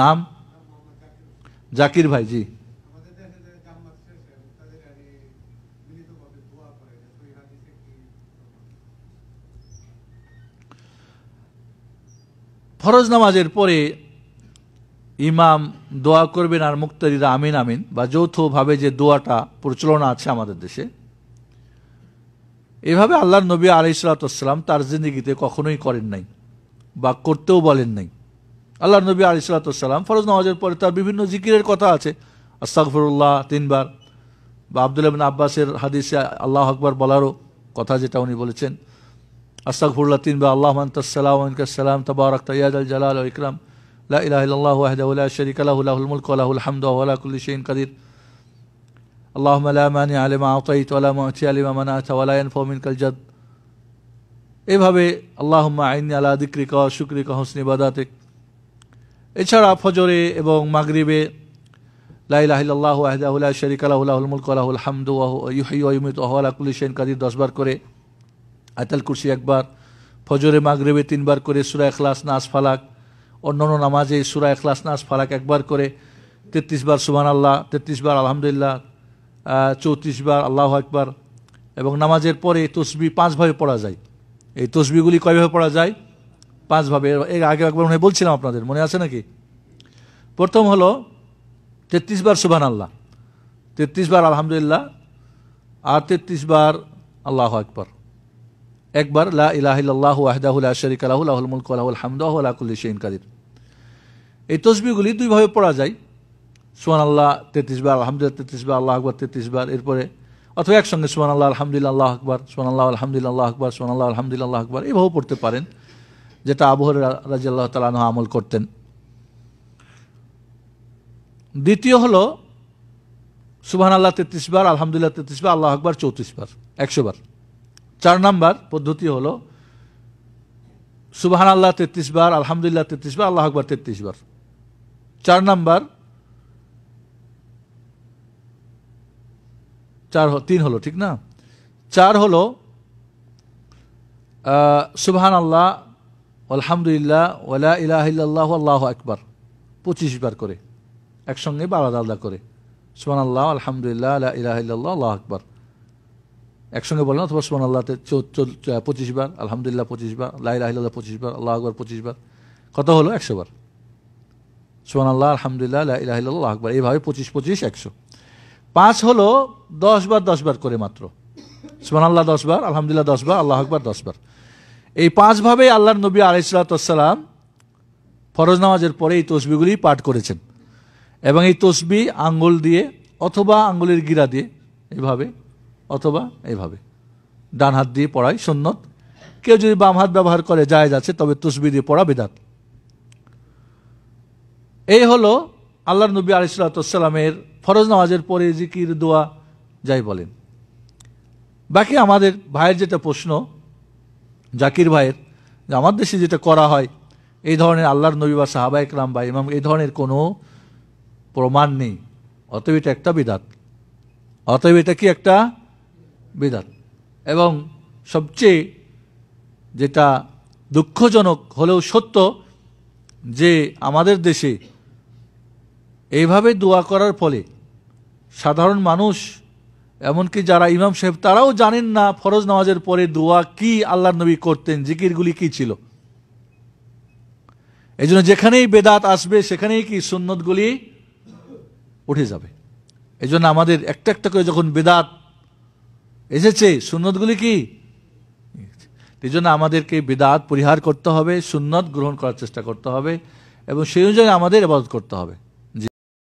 নাম? জাকির ভাই, জি। ফরজ নামাজের পরে ইমাম দোয়া করবেন আর মুক্তারিরা আমিন আমিন বা যৌথভাবে যে দোয়াটা প্রচলন আছে আমাদের দেশে, এভাবে আল্লাহর নবী আলিসালাতাম তার জিন্দগিতে কখনোই করেন নাই বা করতেও বলেন নাই। আল্লাহর নবী আলিসালাতাম ফরজ নামাজের পরে তার বিভিন্ন জিকিরের কথা আছে আস্তাকফরুল্লাহ তিনবার বা আবদুল্লাহ বিন আব্বাসের হাদিসে আল্লাহ আকবর বলারও কথা যেটা উনি বলেছেন আস্তাকফুল্লাহ তিনবার আল্লাহ মান্তাসালাম সালাম তবারক তৈয়াদ আল জালাল ও ইকরাম লা ইলাহা ইল্লাল্লাহ ওয়াহদাহু লা শারীকা লাহু লাহুল মুলকু ওয়া লাহুল হামদু ওয়া হুয়া আলা কুল্লি শাইইন কাদির اللهم لا مانع لما أعطيت ولا معطي لما منعت ولا ينفع منك الجد এভাবে আল্লাহুম্মা আইনি আলা দিক্রিকা ওয়া শুকরিকা হুসনি ইবাদাতিক এছাড়া ফজরে এবং মাগরিবে লা ইলাহা ইল্লাল্লাহু ওয়াহদাহু লা শারীকা লাহু, লাহুল মুলকু হামদু, ওয়া হুয়া ইউহয়ি ওয়া ইউমীতু ওয়া হুয়া আলা কুল্লি শাইইন কাদির 10 করে আয়াতুল কুরসি একবার, ফজরে, মাগরিবে তিনবার করে সূরা ইখলাস, নাস, ফালাক, অন্যান্য নামাজে সূরা ইখলাস, নাস, ফালাক একবার করে, তেত্রিশ বার সুবহানাল্লাহ, তেত্রিশ বার আলহামদুলিল্লাহ চৌত্রিশ বার আল্লাহ আকবার এবং নামাজের পরে তসবি পাঁচভাবে পড়া যায়। এই তসবিগুলি কয়ভাবে পড়া যায়? পাঁচভাবে। এর আগে একবার মনে বলছিলাম আপনাদের, মনে আছে নাকি? প্রথম হলো তেত্রিশ বার সুবান আল্লাহ তেত্রিশ বার আলহামদুলিল্লাহ, আর তেত্রিশ বার আল্লাহ আকবর। একবার লা ইলাহিল্লাহ শাইন কাদির। এই তসবিগুলি দুইভাবে পড়া যায়। সোহান আল্লাহ তেত্রিশ বার, আলহামদুলিল্লাহ তেত্রিশ বার, আল্লাহ আকবর তেত্রিশ বার, এরপরে অথবা একসঙ্গে সোহান আল্লাহ আলহামদুলিল্লাহ, আল্লাহ আকবর সোহান আল্লাহ আলহামদুলিল্লাহ, আল্লাহ আকবর সোহান আল্লাহ আলহামদুলিল্লাহ আকবর, এভাবেও পড়তে পারেন, যেটা আবহর রাজি আল্লাহ তালাহ আমল করতেন। দ্বিতীয় হলো সুবহান আল্লাহ তেত্রিশ বার, আলহামদুলিল্লাহ তেত্রিশ বার, আল্লাহ আকবর চৌত্রিশ বার, একশো বার। চার নাম্বার পদ্ধতি হলো সুবহান আল্লাহ তেত্রিশ বার, আলহামদুলিল্লাহ তেত্রিশ বার, আল্লাহ আকবর তেত্রিশ বার। চার নাম্বার, চার তিন হলো, ঠিক না? চার হলো সুবহান আল্লাহ আলহামদুলিল্লাহ ওলা ইলাহিল্লাহ আল্লাহ আকবার, পঁচিশ বার করে। একসঙ্গে বা আলাদা আলাদা করে। সুবান আল্লাহ আলহামদুলিল্লাহ আল্লাহ ইলাহিল্লাহ আল্লাহ আকবার। একসঙ্গে বলেন অথবা সুবান আল্লাহতে পঁচিশ বার, আলহামদুলিল্লাহ পঁচিশ বার লাইলাহিল্লাহ পঁচিশ বার, আল্লাহ আকবর পঁচিশ বার। কত হলো? একশো বার। সুবান আল্লাহ আলহামদুলিল্লাহ আল্লাহ ইলাহিল্লাহ আকবর। এইভাবে পঁচিশ পঁচিশ, একশো। পাঁচ হলো দশ বার দশ বার করে মাত্র। সুবান আল্লাহ দশ বার, আলহামদুলিল্লাহ দশ বার, আল্লাহ আকবর দশ বার। এই পাঁচভাবে আল্লাহর নবী আলাইসালাতাম ফরজ নামাজের পরে এই তসবিগুলি পাঠ করেছেন। এবং এই তসবি আঙ্গুল দিয়ে অথবা আঙ্গুলের গিরা দিয়ে এভাবে অথবা এভাবে। ডান হাত দিয়ে পড়াই সুন্নত। কেউ যদি বাম হাত ব্যবহার করে যায় যাচ্ছে তবে তসবি দিয়ে পড়া বেদাত। এই হলো আল্লাহ নবী আলিসাল্লামের ফরজ নামাজের পরে জিকির, দোয়া, যাই বলেন। বাকি আমাদের ভাইয়ের যেটা প্রশ্ন, জাকির ভাইয়ের, যে আমার দেশে যেটা করা হয়, এই ধরনের আল্লাহর নবী বা সাহাবা ইকরাম বা ইমাম, এই ধরনের কোনো প্রমাণ নেই। অতএব এটা একটা বিদাত। অতএব এটা কি একটা বিদাত? এবং সবচেয়ে যেটা দুঃখজনক হলেও সত্য যে আমাদের দেশে এইভাবে দোয়া করার ফলে সাধারণ মানুষ, এমনকি যারা ইমাম সাহেব, তারাও জানেন না ফরজ নামাজের পরে দোয়া কি আল্লাহ নবী করতেন, জিকিরগুলি কি ছিল। এই যেখানেই বেদাত আসবে, সেখানেই কি সুন্নতগুলি উঠে যাবে। এই আমাদের একটা একটা করে যখন বেদাত এসেছে, সুন্নতগুলি কি? এই জন্য আমাদেরকে বেদাত পরিহার করতে হবে, সুন্নত গ্রহণ করার চেষ্টা করতে হবে, এবং সেই অনুযায়ী আমাদের আবাদত করতে হবে।